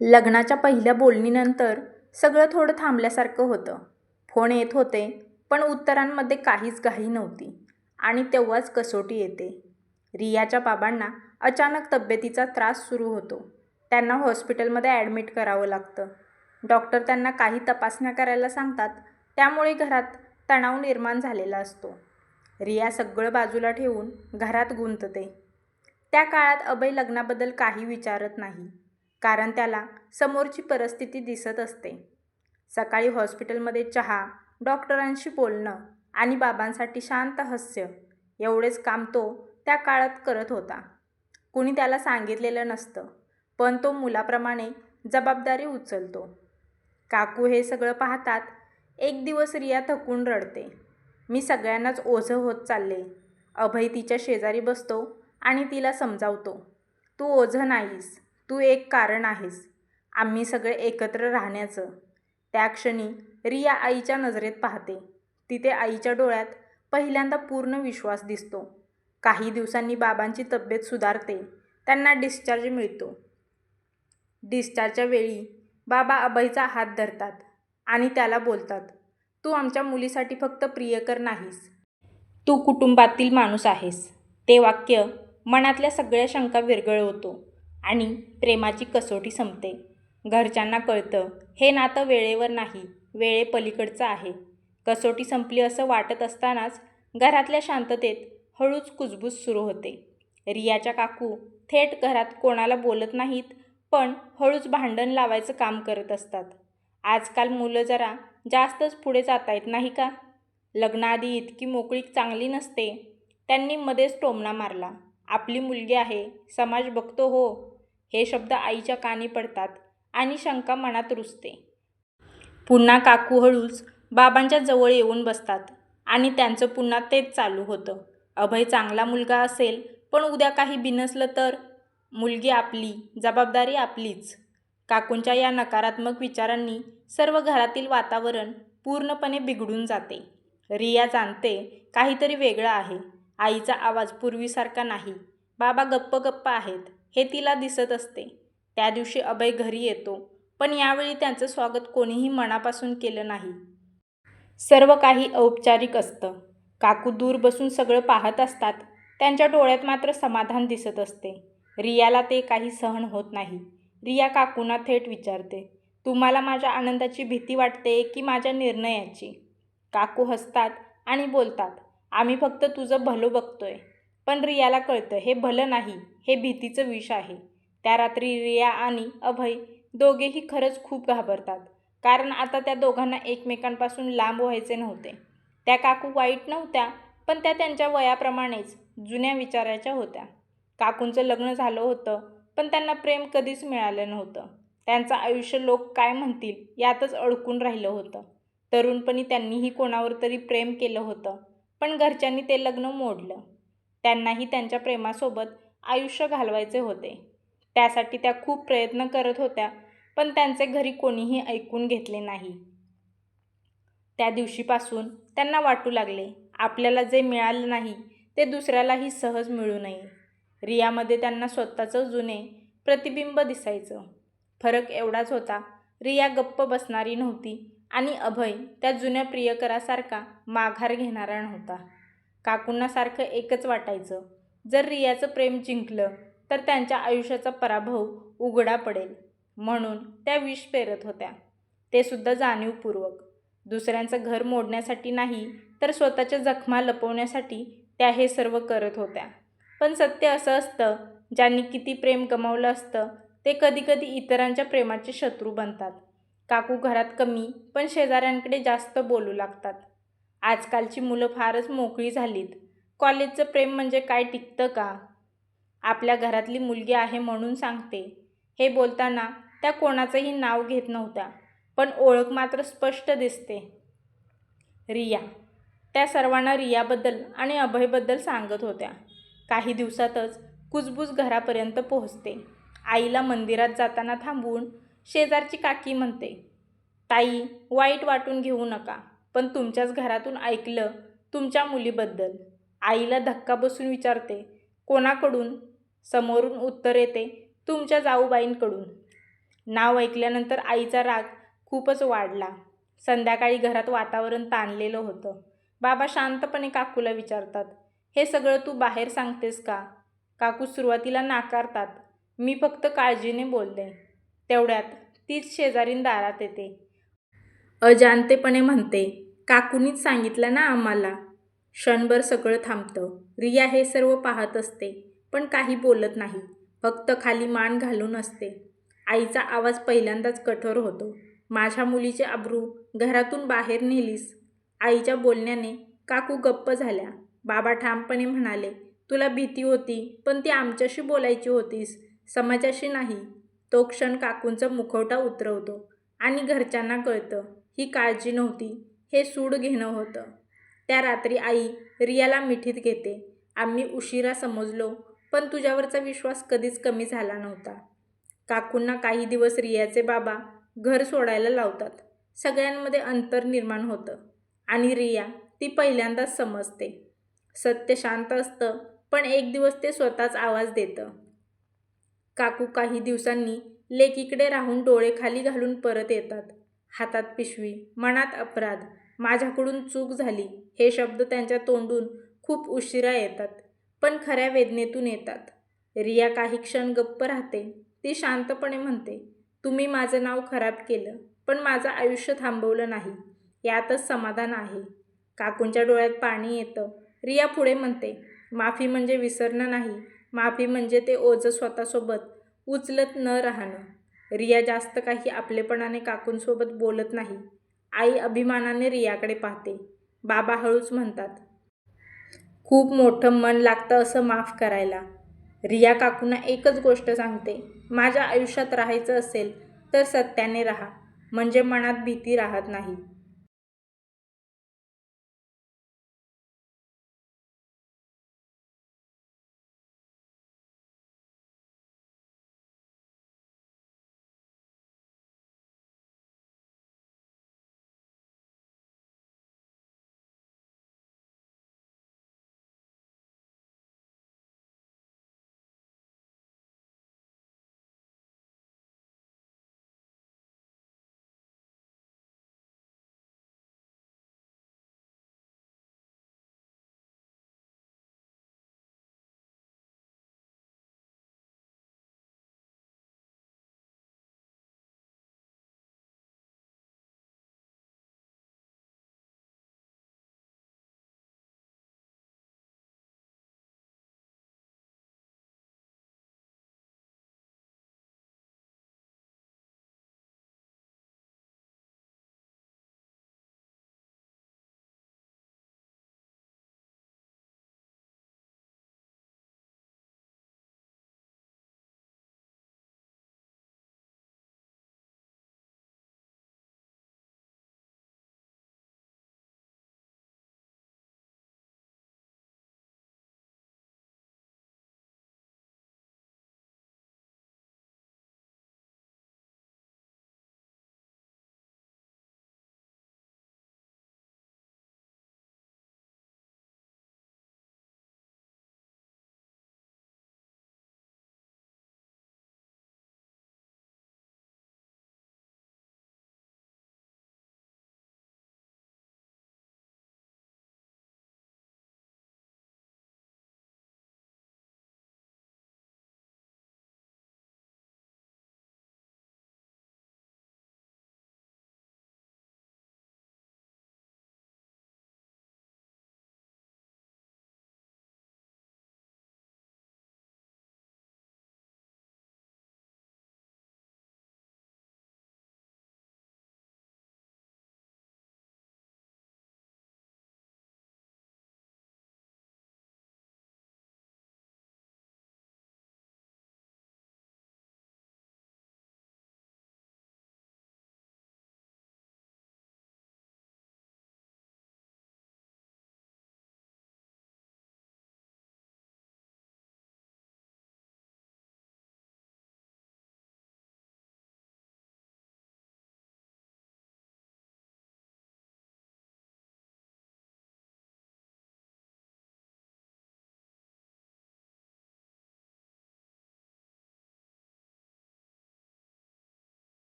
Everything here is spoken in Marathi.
लग्नाच्या पहिल्या बोलणीनंतर सगळं थोडं थांबल्यासारखं होतं. फोन येत होते पण उत्तरांमध्ये काहीच घाई नव्हती. आणि तेव्हाच कसोटी येते. रियाच्या बाबांना अचानक तब्येतीचा त्रास सुरू होतो. त्यांना हॉस्पिटलमध्ये ॲडमिट करावं लागतं. डॉक्टर त्यांना काही तपासण्या करायला सांगतात. त्यामुळे घरात तणाव निर्माण झालेला असतो. रिया सगळं बाजूला ठेवून घरात गुंतते. त्या काळात अभय लग्नाबद्दल काही विचारत नाही. कारण त्याला समोरची परिस्थिती दिसत असते. सकाळी हॉस्पिटलमध्ये चहा, डॉक्टरांशी बोलणं आणि बाबांसाठी शांत हास्य एवढेच काम तो त्या काळात करत होता. कुणी त्याला सांगितलेलं नसतं, पण तो मुलाप्रमाणे जबाबदारी उचलतो. काकू हे सगळं पाहतात. एक दिवस रिया थकून रडते. मी सगळ्यांनाच ओझं होत चालले अभय तिच्या शेजारी बसतो आणि तिला समजावतो. तू ओझं नाहीस. तू एक कारण आहेस आम्ही सगळे एकत्र राहण्याचं. त्या क्षणी रिया आईच्या नजरेत पाहते. तिथे आईच्या डोळ्यात पहिल्यांदा पूर्ण विश्वास दिसतो. काही दिवसांनी बाबांची तब्येत सुधारते. त्यांना डिस्चार्ज मिळतो. डिस्चार्जच्या वेळी बाबा अभयचा हात धरतात आणि त्याला बोलतात, तू आमच्या मुलीसाठी फक्त प्रियकर नाहीस. तू कुटुंबातील माणूस आहेस. ते वाक्य मनातल्या सगळ्या शंका विरघळवतो आणि प्रेमाची कसोटी संपते. घरच्यांना कळतं हे नातं वेळेवर नाही, वेळेपलीकडचं आहे. कसोटी संपली असं वाटत असतानाच घरातल्या शांततेत हळूच कुजबूज सुरू होते. रियाच्या काकू थेट घरात कोणाला बोलत नाहीत पण हळूच भांडण लावायचं काम करत असतात. आजकाल मुलं जरा जास्तच पुढे जातायत नाही का? लग्नाआधी इतकी मोकळीक चांगली नसते. त्यांनी मध्येच टोमणा मारला. आपली मुलगी आहे, समाज बघतो हो. हे शब्द आईच्या कानी पडतात आणि शंका मनात रुजते. पुन्हा काकू हळूच बाबांच्या जवळ येऊन बसतात आणि त्यांचं पुन्हा तेच चालू होतं. अभय चांगला मुलगा असेल पण उद्या काही बिनसलं तर? मुलगी आपली, जबाबदारी आपलीच. काकूंच्या या नकारात्मक विचारांनी सर्व घरातील वातावरण पूर्णपणे बिघडून जाते. रिया जाणते काहीतरी वेगळं आहे. आईचा आवाज पूर्वीसारखा नाही. बाबा गप्प गप्प आहेत हे तिला दिसत असते. त्या दिवशी अभय घरी येतो पण यावेळी त्यांचं स्वागत कोणीही मनापासून केलं नाही. सर्व काही औपचारिक असतं. काकू दूर बसून सगळं पाहत असतात. त्यांच्या डोळ्यात मात्र समाधान दिसत असते. रियाला ते काही सहन होत नाही. रिया काकूंना थेट विचारते, तुम्हाला माझ्या आनंदाची भीती वाटते की माझ्या निर्णयाची? काकू हसतात आणि बोलतात, आम्ही फक्त तुझं भलं बघतोय. पण रियाला कळतं हे भलं नाही, हे भीतीचं विष आहे. त्या रात्री रिया आणि अभय दोघेही खरंच खूप घाबरतात. कारण आता त्या दोघांना एकमेकांपासून लांब व्हायचे नव्हते. त्या काकू वाईट नव्हत्या पण त्या त्यांच्या वयाप्रमाणेच जुन्या विचाराच्या होत्या. काकूंचं लग्न झालं होतं पण त्यांना प्रेम कधीच मिळालं नव्हतं. त्यांचं आयुष्य लोक काय म्हणतील यातच अडकून राहिलं होतं. तरुणपणी त्यांनीही कोणावर तरी प्रेम केलं होतं पण घरच्यांनी ते लग्न मोडलं. त्यांनाही त्यांच्या प्रेमासोबत आयुष्य घालवायचे होते. त्यासाठी त्या खूप प्रयत्न करत होत्या पण त्यांचे घरी कोणीही ऐकून घेतले नाही. त्या दिवशीपासून त्यांना वाटू लागले, आपल्याला जे मिळालं नाही ते दुसऱ्यालाही सहज मिळू नये. रियामध्ये त्यांना स्वतःचं जुने प्रतिबिंब दिसायचं. फरक एवढाच होता, रिया गप्प बसणारी नव्हती आणि अभय त्या जुन्या प्रियकरासारखा माघार घेणारा नव्हता. काकूंनासारखं एकच वाटायचं, जर रियाचं प्रेम जिंकलं तर त्यांच्या आयुष्याचा पराभव उघडा पडेल. म्हणून त्या विष पेरत होत्या. ते सुद्धा जाणीवपूर्वक. दुसऱ्यांचं घर मोडण्यासाठी नाही तर स्वतःच्या जखमा लपवण्यासाठी त्या हे सर्व करत होत्या. पण सत्य असं असतं, ज्यांनी किती प्रेम गमावलं असतं ते कधीकधी इतरांच्या प्रेमाचे शत्रू बनतात. काकू घरात कमी पण शेजाऱ्यांकडे जास्त बोलू लागतात. आजकालची मुलं फारच मोकळी झालीत. कॉलेजचं प्रेम म्हणजे काय टिकतं का? आपल्या घरातली मुलगी आहे म्हणून सांगते. हे बोलताना त्या कोणाचंही नाव घेत नव्हत्या पण ओळख मात्र स्पष्ट दिसते. रिया. त्या सर्वांना रियाबद्दल आणि अभयबद्दल सांगत होत्या. काही दिवसातच कुजबूज घरापर्यंत पोहोचते. आईला मंदिरात जाताना थांबवून शेजारची काकी म्हणते, ताई वाईट वाटून घेऊ नका पण तुमच्याच घरातून ऐकलं तुमच्या मुलीबद्दल. आईला धक्का बसून विचारते, कोणाकडून? समोरून उत्तर येते, तुमच्या जाऊबाईंकडून. नाव ऐकल्यानंतर आईचा राग खूपच वाढला. संध्याकाळी घरात वातावरण ताणलेलं होतं. बाबा शांतपणे काकूला विचारतात. हे सगळं तू बाहेर सांगतेस का? काकू सुरुवातीला नाकारतात. मी फक्त काळजीने बोलले तेवढ्यात तीच शेजारीन दारात येते. अजाणतेपणे म्हणते काकूनीच सांगितलं ना आम्हाला. क्षणभर सगळं थांबतं. रिया हे सर्व पाहत असते पण काही बोलत नाही. फक्त खाली मान घालून असते. आईचा आवाज पहिल्यांदाच कठोर होतो. माझ्या मुलीचे अब्रू घरातून बाहेर नेलीस. आईच्या बोलण्याने काकू गप्प झाल्या. बाबा ठामपणे म्हणाले तुला भीती होती पण ती आमच्याशी बोलायची होतीस. समाजाशी नाही. तो क्षण काकूंचा मुखवटा उतरवतो आणि घरच्यांना कळतं ही काळजी नव्हती. हे सूड घेणं होतं. त्या रात्री आई रियाला मिठीत घेते. आम्ही उशिरा समजलो पण तुझ्यावरचा विश्वास कधीच कमी झाला नव्हता. काकूंना काही दिवस रियाचे बाबा घर सोडायला लावतात. सगळ्यांमध्ये अंतर निर्माण होतं आणि रिया ती पहिल्यांदाच समजते. सत्य शांत असतं पण एक दिवस ते स्वतःच आवाज देतं. काकू काही दिवसांनी लेकीकडे राहून डोळे खाली घालून परत येतात. हातात पिशवी मनात अपराध माझ्याकडून चूक झाली हे शब्द त्यांच्या तोंडून खूप उशिरा येतात पण खऱ्या वेदनेतून येतात. रिया काही क्षण गप्प राहते ती शांतपणे म्हणते तुम्ही माझं नाव खराब केलं पण माझं आयुष्य थांबवलं नाही यातच समाधान आहे. काकूंच्या डोळ्यात पाणी येतं. रिया पुढे म्हणते माफी म्हणजे विसरणं नाही माफी म्हणजे ते ओझं स्वतःसोबत उचलत न राहणं. रिया जास्त काही आपलेपणाने काकूंसोबत बोलत नाही आई अभिमानाने रियाकडे पाहते. बाबा हळूच म्हणतात खूप मोठं मन लागतं असं माफ करायला. रिया काकूंना एकच गोष्ट सांगते. माझ्या आयुष्यात राहायचं असेल तर सत्याने राहा. म्हणजे मनात भीती राहत नाही.